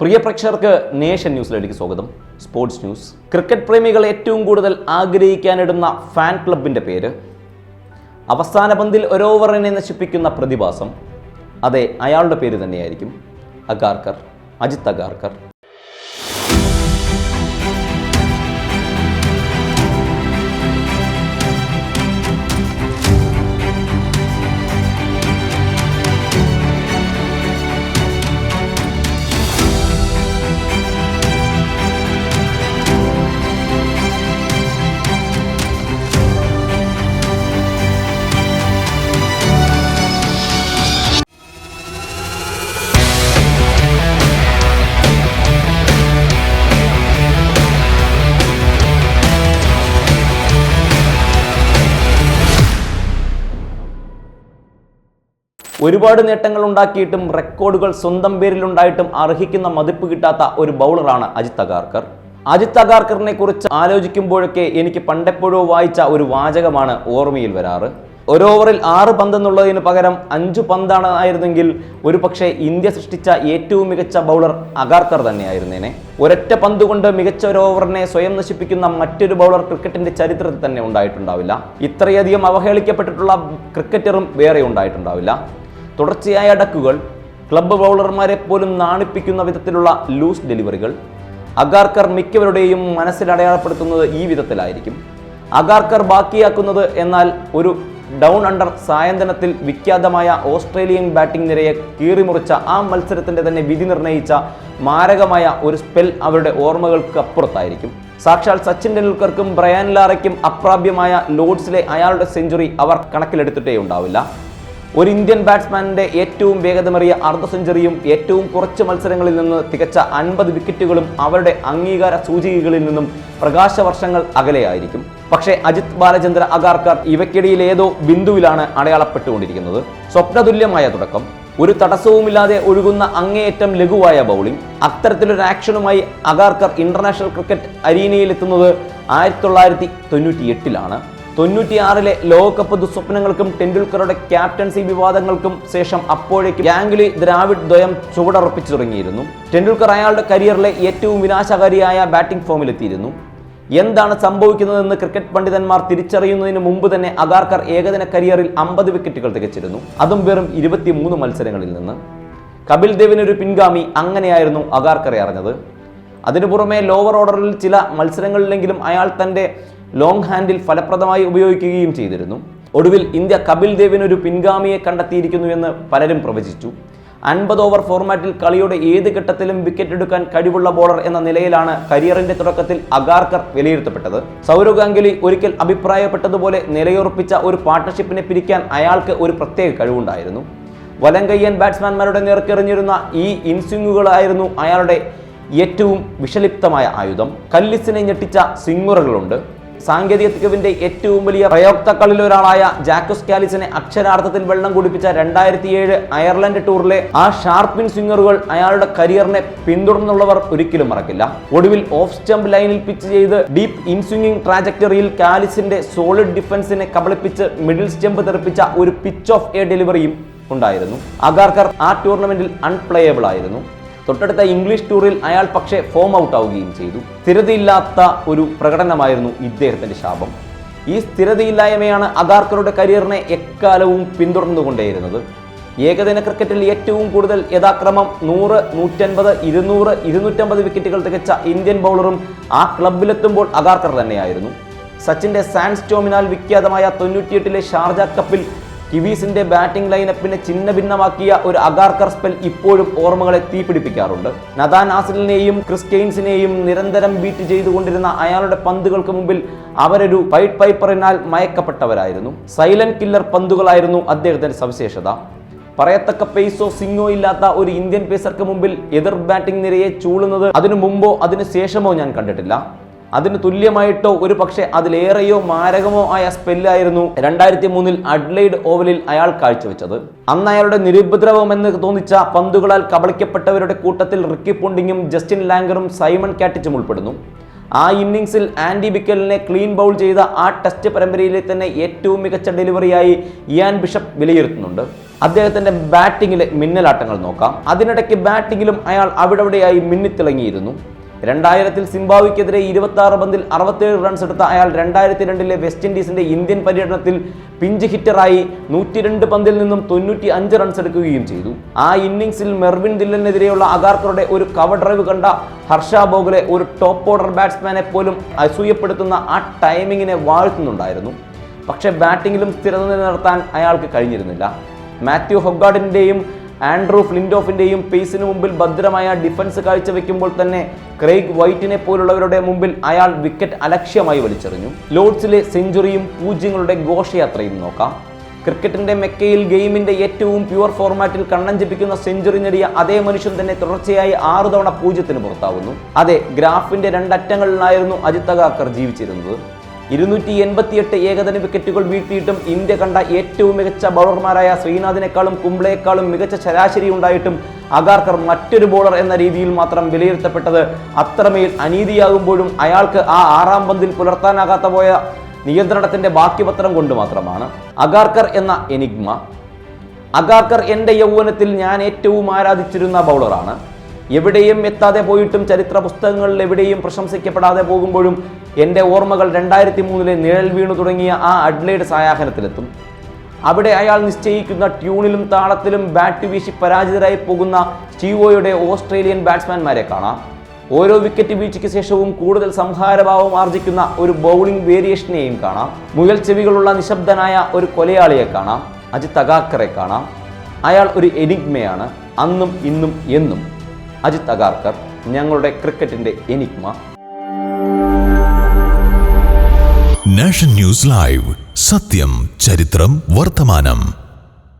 പ്രിയ പ്രേക്ഷകർക്ക് നേഷൻ ന്യൂസിലേക്ക് സ്വാഗതം. Sports news. ക്രിക്കറ്റ് പ്രേമികൾ ഏറ്റവും കൂടുതൽ ആഗ്രഹിക്കാനിടുന്ന ഫാൻ ക്ലബിന്റെ പേര്. അവസാന പന്തിൽ ഒരു നശിപ്പിക്കുന്ന പ്രതിഭാസം. അതെ അയാളുടെ പേര് തന്നെയായിരിക്കും. അഗാർക്കർ അജിത് അഗാർക്കർ. ഒരുപാട് നേട്ടങ്ങൾ ഉണ്ടാക്കിയിട്ടും റെക്കോർഡുകൾ സ്വന്തം പേരിലുണ്ടായിട്ടും അർഹിക്കുന്ന മതിപ്പ് കിട്ടാത്ത ഒരു ബൗളറാണ് അജിത് അഗാർക്കർ അജിത് അഗാർക്കറിനെ കുറിച്ച് ആലോചിക്കുമ്പോഴൊക്കെ എനിക്ക് പണ്ടെപ്പോഴോ വായിച്ച ഒരു വാചകമാണ് ഓർമ്മയിൽ വരാറ്. ഒരു ഓവറിൽ ആറ് പന്ത് എന്നുള്ളതിന് പകരം അഞ്ചു പന്താണ് ആയിരുന്നെങ്കിൽ ഒരു പക്ഷേ ഇന്ത്യ സൃഷ്ടിച്ച ഏറ്റവും മികച്ച ബൗളർ അഗാർക്കർ തന്നെയായിരുന്നേനെ. ഒരൊറ്റ പന്ത് കൊണ്ട് മികച്ച ഒരു ഓവറിനെ സ്വയം നശിപ്പിക്കുന്ന മറ്റൊരു ബൗളർ ക്രിക്കറ്റിന്റെ ചരിത്രത്തിൽ തന്നെ ഉണ്ടായിട്ടുണ്ടാവില്ല. ഇത്രയധികം അവഹേളിക്കപ്പെട്ടിട്ടുള്ള ക്രിക്കറ്ററും വേറെ ഉണ്ടായിട്ടുണ്ടാവില്ല. തുടർച്ചയായ അടക്കുകൾ ക്ലബ്ബ് ബൗളർമാരെ പോലും നാണിപ്പിക്കുന്ന വിധത്തിലുള്ള ലൂസ് ഡെലിവറികൾ അഗാർക്കർ മിക്കവരുടെയും മനസ്സിൽ അടയാളപ്പെടുത്തുന്നത് ഈ വിധത്തിലായിരിക്കും. അഗാർക്കർ ബാക്കിയാക്കുന്നത് എന്നാൽ ഒരു ഡൗൺ അണ്ടർ സായന്തനത്തിൽ വിഖ്യാതമായ ഓസ്ട്രേലിയൻ ബാറ്റിംഗ് നിരയെ കീറിമുറിച്ച ആ മത്സരത്തിന്റെ തന്നെ വിധി നിർണയിച്ച മാരകമായ ഒരു സ്പെൽ അവരുടെ ഓർമ്മകൾക്ക് അപ്പുറത്തായിരിക്കും. സാക്ഷാൽ സച്ചിൻ ടെണ്ടുൽക്കർക്കും ബ്രയാൻ ലാറയ്ക്കും അപ്രാപ്യമായ ലോഡ്സിലെ അയാളുടെ സെഞ്ചുറി അവർ കണക്കിലെടുത്തിട്ടേ ഉണ്ടാവില്ല. ഒരു ഇന്ത്യൻ ബാറ്റ്സ്മാന്റെ ഏറ്റവും വേഗതമേറിയ അർദ്ധ സെഞ്ചുറിയും ഏറ്റവും കുറച്ച് മത്സരങ്ങളിൽ നിന്ന് തികച്ച അൻപത് വിക്കറ്റുകളും അവരുടെ അംഗീകാര സൂചികകളിൽ നിന്നും പ്രകാശ വർഷങ്ങൾ അകലെയായിരിക്കും. പക്ഷേ അജിത് ബാലചന്ദ്ര അഗാർക്കർ ഇവയ്ക്കിടയിൽ ഏതോ ബിന്ദുവിലാണ് അടയാളപ്പെട്ടുകൊണ്ടിരിക്കുന്നത്. സ്വപ്നതുല്യമായ തുടക്കം. ഒരു തടസ്സവുമില്ലാതെ ഒഴുകുന്ന അങ്ങേയറ്റം ലഘുവായ ബൗളിംഗ്. അത്തരത്തിലൊരു ആക്ഷനുമായി അഗാർക്കർ ഇന്റർനാഷണൽ ക്രിക്കറ്റ് അരീനയിലെത്തുന്നത് ആയിരത്തി തൊള്ളായിരത്തി തൊണ്ണൂറ്റി എട്ടിലാണ് തൊണ്ണൂറ്റിയാറിലെ ലോകകപ്പ് ദുസ്വപ്നങ്ങൾക്കും ടെണ്ടുൽക്കറുടെ ക്യാപ്റ്റൻസി വിവാദങ്ങൾക്കും ശേഷം അപ്പോഴേക്കും ഗാംഗുലി ദ്രാവിഡ് ദ്വയം ചുവടറപ്പിച്ചു തുടങ്ങിയിരുന്നു. ടെണ്ടുൽക്കർ അയാളുടെ കരിയറിലെ ഏറ്റവും വിനാശകാരിയായ ബാറ്റിംഗ് ഫോമിലെത്തിയിരുന്നു. എന്താണ് സംഭവിക്കുന്നതെന്ന് ക്രിക്കറ്റ് പണ്ഡിതന്മാർ തിരിച്ചറിയുന്നതിന് മുമ്പ് തന്നെ അഗാർക്കർ ഏകദിന കരിയറിൽ അമ്പത് വിക്കറ്റുകൾ തികച്ചിരുന്നു. അതും വെറും ഇരുപത്തിമൂന്ന് മത്സരങ്ങളിൽ നിന്ന്. കപിൽ ദേവിനൊരു പിൻഗാമി അങ്ങനെയായിരുന്നു അഗാർക്കറെ അറിഞ്ഞത്. അതിനു പുറമെ ലോവർ ഓർഡറിൽ ചില മത്സരങ്ങളിലെങ്കിലും അയാൾ തന്റെ ലോങ് ഹാൻഡിൽ ഫലപ്രദമായി ഉപയോഗിക്കുകയും ചെയ്തിരുന്നു. ഒടുവിൽ ഇന്ത്യ കപിൽ ഒരു പിൻഗാമിയെ കണ്ടെത്തിയിരിക്കുന്നു എന്ന് പലരും പ്രവചിച്ചു. അൻപത് ഓവർ ഫോർമാറ്റിൽ കളിയുടെ ഏത് ഘട്ടത്തിലും വിക്കറ്റ് എടുക്കാൻ കഴിവുള്ള ബോളർ എന്ന നിലയിലാണ് കരിയറിന്റെ തുടക്കത്തിൽ അഗാർക്കർ വിലയിരുത്തപ്പെട്ടത്. സൗരവ് ഗാംഗുലി ഒരിക്കൽ അഭിപ്രായപ്പെട്ടതുപോലെ നിലയുറപ്പിച്ച ഒരു പാർട്ണർഷിപ്പിനെ പിരിക്കാൻ അയാൾക്ക് ഒരു പ്രത്യേക കഴിവുണ്ടായിരുന്നു. വലങ്കയ്യൻ ബാറ്റ്സ്മാൻമാരുടെ നേർക്കെറിഞ്ഞിരുന്ന ഈ ഇൻസ്വിങ്ങുകളായിരുന്നു അയാളുടെ ഏറ്റവും വിഷലിപ്തമായ ആയുധം. കല്ലിസിനെ ഞെട്ടിച്ച സിംഗുറകളുണ്ട്. സാങ്കേതിക തികവിന്റെ ഏറ്റവും വലിയ പ്രയോക്താക്കളിൽ ഒരാളായ ജാക്കോസ് കാലിസിനെ അക്ഷരാർത്ഥത്തിൽ വെള്ളം കുടിപ്പിച്ച രണ്ടായിരത്തി ഏഴ് അയർലൻഡ് ടൂറിലെ ആ ഷാർപ്പിൻ സ്വിംഗറുകൾ അയാളുടെ കരിയറിനെ പിന്തുടർന്നുള്ളവർ ഒരിക്കലും മറക്കില്ല. ഒടുവിൽ ഓഫ് സ്റ്റംപ് ലൈനിൽ പിച്ച് ചെയ്ത് ഡീപ്പ് ഇൻസ്വിംഗിംഗ് ട്രാജക്ടറിയിൽ കാലിസിന്റെ സോളിഡ് ഡിഫൻസിനെ കബളിപ്പിച്ച് മിഡിൽ സ്റ്റംപ് തെറിപ്പിച്ച ഒരു പിച്ച് ഓഫ് എ ഡെലിവറിയും ഉണ്ടായിരുന്നു. അഗാർക്കർ ആ ടൂർണമെന്റിൽ അൺപ്ലേയബിൾ ആയിരുന്നു. തൊട്ടടുത്ത ഇംഗ്ലീഷ് ടൂറിൽ അയാൾ പക്ഷേ ഫോം ഔട്ട് ആവുകയും ചെയ്തു. സ്ഥിരതയില്ലാത്ത ഒരു പ്രകടനമായിരുന്നു ഇദ്ദേഹത്തിന്റെ ശാപം. ഈ സ്ഥിരതയില്ലായ്മയാണ് അഗാർക്കറുടെ കരിയറിനെ എക്കാലവും പിന്തുടർന്നുകൊണ്ടേയിരുന്നത്. ഏകദിന ക്രിക്കറ്റിൽ ഏറ്റവും കൂടുതൽ യഥാക്രമം നൂറ് നൂറ്റൻപത് ഇരുന്നൂറ് ഇരുന്നൂറ്റമ്പത് വിക്കറ്റുകൾ തികച്ച ഇന്ത്യൻ ബൗളറും ആ ക്ലബിലെത്തുമ്പോൾ അഗാർക്കർ തന്നെയായിരുന്നു. സച്ചിന്റെ സാൻസ്റ്റോമിനാൽ വിഖ്യാതമായ തൊണ്ണൂറ്റിയെട്ടിലെ ഷാർജ കപ്പിൽ കിവീസിന്റെ ബാറ്റിംഗ് ലൈനപ്പിനെ ചിന്ന ഭിന്നമാക്കിയ ഒരു അഗാർക്കർ സ്പെൽ ഇപ്പോഴും ഓർമ്മകളെ തീപിടിപ്പിക്കാറുണ്ട്. നദാൻ ആസിലിനെയും ക്രിസ് കെയിൻസിനെയും നിരന്തരം ബീറ്റ് ചെയ്തുകൊണ്ടിരുന്ന അയാളുടെ പന്തുകൾക്ക് മുമ്പിൽ അവരൊരു വൈറ്റ് പൈപ്പറിനാൽ മയക്കപ്പെട്ടവരായിരുന്നു. സൈലന്റ് കില്ലർ പന്തുകളായിരുന്നു അദ്ദേഹത്തിന്റെ സവിശേഷത. പറയത്തക്ക പേസോ സിംഗോ ഇല്ലാത്ത ഒരു ഇന്ത്യൻ പേസർക്ക് മുമ്പിൽ എതിർ ബാറ്റിംഗ് നിരയെ ചൂളുന്നത് അതിനു മുമ്പോ അതിനു ശേഷമോ ഞാൻ കണ്ടിട്ടില്ല. അതിന് തുല്യമായിട്ടോ ഒരു പക്ഷേ അതിലേറെയോ മാരകമോ ആയ സ്പെല്ലായിരുന്നു രണ്ടായിരത്തി മൂന്നിൽ അഡ്ലൈഡ് ഓവലിൽ അയാൾ കാഴ്ചവെച്ചത്. അന്ന് അയാളുടെ നിരുപദ്രവമെന്ന് തോന്നിച്ച പന്തുകളാൽ കബളിക്കപ്പെട്ടവരുടെ കൂട്ടത്തിൽ റിക്കി പോണ്ടിങ്ങും ജസ്റ്റിൻ ലാങ്കറും സൈമൺ കാറ്റിച്ചും ഉൾപ്പെടുന്നു. ആ ഇന്നിങ്സിൽ ആൻഡി ബിക്കലിനെ ക്ലീൻ ബൗൾ ചെയ്ത ആ ടെസ്റ്റ് പരമ്പരയിലെ തന്നെ ഏറ്റവും മികച്ച ഡെലിവറിയായി ഇയാൻ ബിഷപ്പ് വിലയിരുത്തുന്നുണ്ട്. അദ്ദേഹത്തിന്റെ ബാറ്റിങ്ങിലെ മിന്നലാട്ടങ്ങൾ നോക്കാം. അതിനിടയ്ക്ക് ബാറ്റിങ്ങിലും അയാൾ അവിടെവിടെയായി മിന്നിത്തിളങ്ങിയിരുന്നു. രണ്ടായിരത്തിൽ സിംബാബ്വെക്കെതിരെ ഇരുപത്തി ആറ് പന്തിൽ അറുപത്തേഴ് റൺസ് എടുത്ത അയാൾ രണ്ടായിരത്തി രണ്ടിലെ വെസ്റ്റ് ഇൻഡീസിന്റെ ഇന്ത്യൻ പര്യടനത്തിൽ പിഞ്ച് ഹിറ്ററായി നൂറ്റി രണ്ട് പന്തിൽ നിന്നും തൊണ്ണൂറ്റി അഞ്ച് റൺസ് എടുക്കുകയും ചെയ്തു. ആ ഇന്നിംഗ്സിൽ മെർവിൻ ദില്ലനെതിരെയുള്ള അഗാർക്കറുടെ ഒരു കവർ ഡ്രൈവ് കണ്ട ഹർഷ ബോഗലെ ഒരു ടോപ്പ് ഓർഡർ ബാറ്റ്സ്മാനെ പോലും അസൂയപ്പെടുത്തുന്ന ആ ടൈമിങ്ങിനെ വാഴ്ത്തുന്നുണ്ടായിരുന്നു. പക്ഷേ ബാറ്റിങ്ങിലും സ്ഥിരത നിലനിർത്താൻ അയാൾക്ക് കഴിഞ്ഞിരുന്നില്ല. മാത്യു ഹൊഗാർഡിന്റെയും ആൻഡ്രൂ ഫ്ലിൻഡോഫിന്റെയും പേസിന് മുമ്പിൽ ഭദ്രമായ ഡിഫൻസ് കാഴ്ചവെക്കുമ്പോൾ തന്നെ ക്രെയ്ഗ് വൈറ്റിനെ പോലുള്ളവരുടെ മുമ്പിൽ അയാൾ വിക്കറ്റ് അലക്ഷ്യമായി വലിച്ചെറിഞ്ഞു. ലോർഡ്സിലെ സെഞ്ചുറിയും പൂജ്യങ്ങളുടെ ഘോഷയാത്രയും നോക്കാം. ക്രിക്കറ്റിന്റെ മെക്കയിൽ ഗെയിമിന്റെ ഏറ്റവും പ്യുവർ ഫോർമാറ്റിൽ കണ്ണഞ്ചിപ്പിക്കുന്ന സെഞ്ചുറി നേടിയ അതേ മനുഷ്യൻ തന്നെ തുടർച്ചയായി ആറു തവണ പൂജ്യത്തിന് പുറത്താവുന്നു. അതെ ഗ്രാഫിന്റെ രണ്ടറ്റങ്ങളിലായിരുന്നു അജിത് അഗാർക്കർ ജീവിച്ചിരുന്നത്. ഇരുന്നൂറ്റി എൺപത്തിയെട്ട് ഏകദിന വിക്കറ്റുകൾ വീഴ്ത്തിയിട്ടും ഇന്ത്യ കണ്ട ഏറ്റവും മികച്ച ബൗളർമാരായ ശ്രീനാഥിനേക്കാളും കുംബ്ലയെക്കാളും മികച്ച ശരാശരി ഉണ്ടായിട്ടും അഗാർക്കർ മറ്റൊരു ബോളർ എന്ന രീതിയിൽ മാത്രം വിലയിരുത്തപ്പെട്ടത്. അത്രമേൽ അനീതിയാകുമ്പോഴും അയാൾക്ക് ആ ആറാം പന്തിൽ പുലർത്താനാകാത്ത പോയ നിയന്ത്രണത്തിന്റെ ബാക്കിപത്രം കൊണ്ട് മാത്രമാണ്. അഗാർക്കർ എന്ന എനിഗ്മ. അഗാർക്കർ എന്റെ യൗവനത്തിൽ ഞാൻ ഏറ്റവും ആരാധിച്ചിരുന്ന ബൗളറാണ്. എവിടെയും എത്താതെ പോയിട്ടും ചരിത്ര പുസ്തകങ്ങളിൽ എവിടെയും പ്രശംസിക്കപ്പെടാതെ പോകുമ്പോഴും എന്റെ ഓർമ്മകൾ രണ്ടായിരത്തി മൂന്നിലെ നിഴൽ വീണു തുടങ്ങിയ ആ അഡ്ലൈഡ് സായാഹനത്തിലെത്തും അവിടെ അയാൾ നിശ്ചയിക്കുന്ന ട്യൂണിലും താളത്തിലും ബാറ്റ് വീശി പരാജിതരായി പോകുന്ന സ്റ്റീവോയുടെ ഓസ്ട്രേലിയൻ ബാറ്റ്സ്മാൻമാരെ കാണാം. ഓരോ വിക്കറ്റ് വീഴ്ചയ്ക്ക് ശേഷവും കൂടുതൽ സംഹാരഭാവം ആർജിക്കുന്ന ഒരു ബൗളിംഗ് വേരിയേഷനെയും കാണാം. മുയൽ ചെവികളുള്ള നിശബ്ദനായ ഒരു കൊലയാളിയെ കാണാം. അജിത് അഗാർക്കറെ കാണാം. അയാൾ ഒരു എനിഗ്മയാണ് അന്നും ഇന്നും എന്നും. അജിത് അഗാർക്കർ ഞങ്ങളുടെ ക്രിക്കറ്റിന്റെ എനിക്മ നാഷൻ ന്യൂസ് ലൈവ് സത്യം ചരിത്രം വർത്തമാനം.